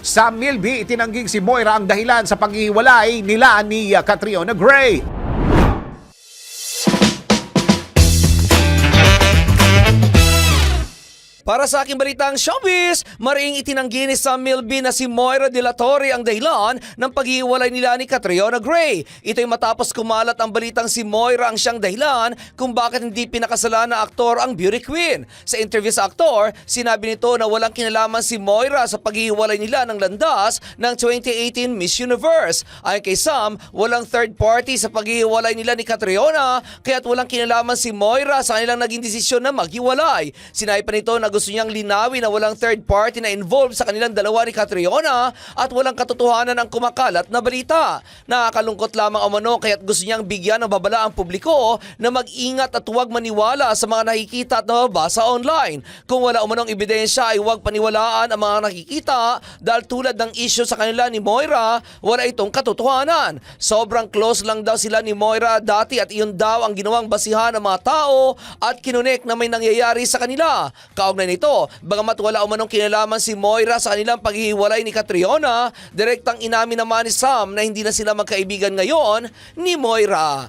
Sa Milby, itinangging si Moira ang dahilan sa paghiwalay nila ni Catriona Gray. Para sa aking balitang showbiz, maring itinanggi ni Sam Milby na si Moira De La Torre ang dahilan ng paghiwalay nila ni Catriona Gray. Ito'y matapos kumalat ang balitang si Moira ang siyang dahilan kung bakit hindi pinakasalan na aktor ang beauty queen. Sa interview sa aktor, sinabi nito na walang kinalaman si Moira sa paghiwalay nila ng landas ng 2018 Miss Universe. Ayon kay Sam, walang third party sa paghiwalay nila ni Catriona kaya't walang kinalaman si Moira sa kanilang naging desisyon na maghiwalay. Sinabi pa nito na gusto niyang linawin na walang third party na involved sa kanilang dalawa ni Catriona at walang katotohanan ang kumakalat na balita. Nakakalungkot lamang umano kaya't gusto niyang bigyan ng babala ang publiko na mag-ingat at huwag maniwala sa mga nakikita at nababasa online. Kung wala umanong ebidensya ay huwag paniwalaan ang mga nakikita dahil tulad ng issue sa kanila ni Moira, wala itong katotohanan. Sobrang close lang daw sila ni Moira dati at iyon daw ang ginawang basihan ng mga tao at kinunik na may nangyayari sa kanila. Kaugnay nito, bagamat wala umanong kinalaman si Moira sa kanilang paghihiwalay ni Catriona, direktang inamin naman ni Sam na hindi na sila magkaibigan ngayon ni Moira.